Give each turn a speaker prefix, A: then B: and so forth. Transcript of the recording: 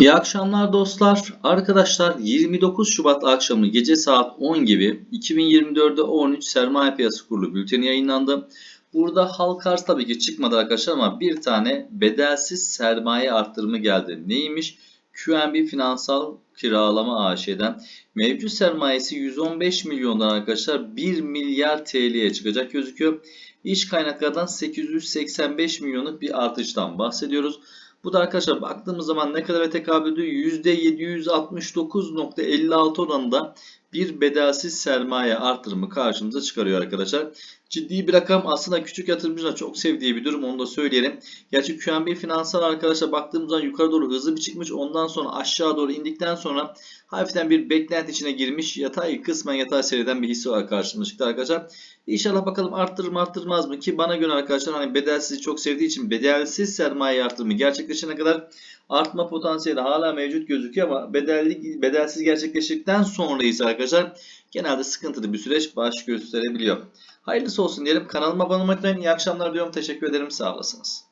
A: İyi akşamlar dostlar. Arkadaşlar 29 Şubat akşamı gece saat 10 gibi 2024'de 13 sermaye piyasası kurulu bülteni yayınlandı. Burada halk arz tabii ki çıkmadı arkadaşlar ama bir tane bedelsiz sermaye arttırımı geldi. Neymiş? QNB Finansal Kiralama AŞ'den mevcut sermayesi 115 milyondan arkadaşlar 1 milyar TL'ye çıkacak gözüküyor. İş kaynaklardan 885 milyonluk bir artıştan bahsediyoruz. Bu da arkadaşlar baktığımız zaman ne kadar tekabül ediyor? %769.56 oranında bir bedelsiz sermaye artırımı karşımıza çıkarıyor arkadaşlar. Ciddi bir rakam aslında küçük yatırımcılar çok sevdiği bir durum onu da söyleyelim. Gerçi QNB finansal arkadaşlar baktığımız zaman yukarı doğru hızlı bir çıkmış ondan sonra aşağı doğru indikten sonra hafiften bir beklenti içine girmiş yatay kısmen yatay seriden bir hissi olarak karşımıza çıktı arkadaşlar. İnşallah bakalım arttırır mı arttırmaz mı ki bana göre arkadaşlar hani bedelsiz çok sevdiği için bedelsiz sermaye artırımı gerçekleşene kadar artma potansiyeli hala mevcut gözüküyor ama bedelli, bedelsiz gerçekleştikten sonra ise arkadaşlar genelde sıkıntılı bir süreç baş gösterebiliyor. Hayırlısı olsun diyelim. Kanalıma abone olmayı unutmayın. İyi akşamlar diyorum. Teşekkür ederim. Sağ olasınız.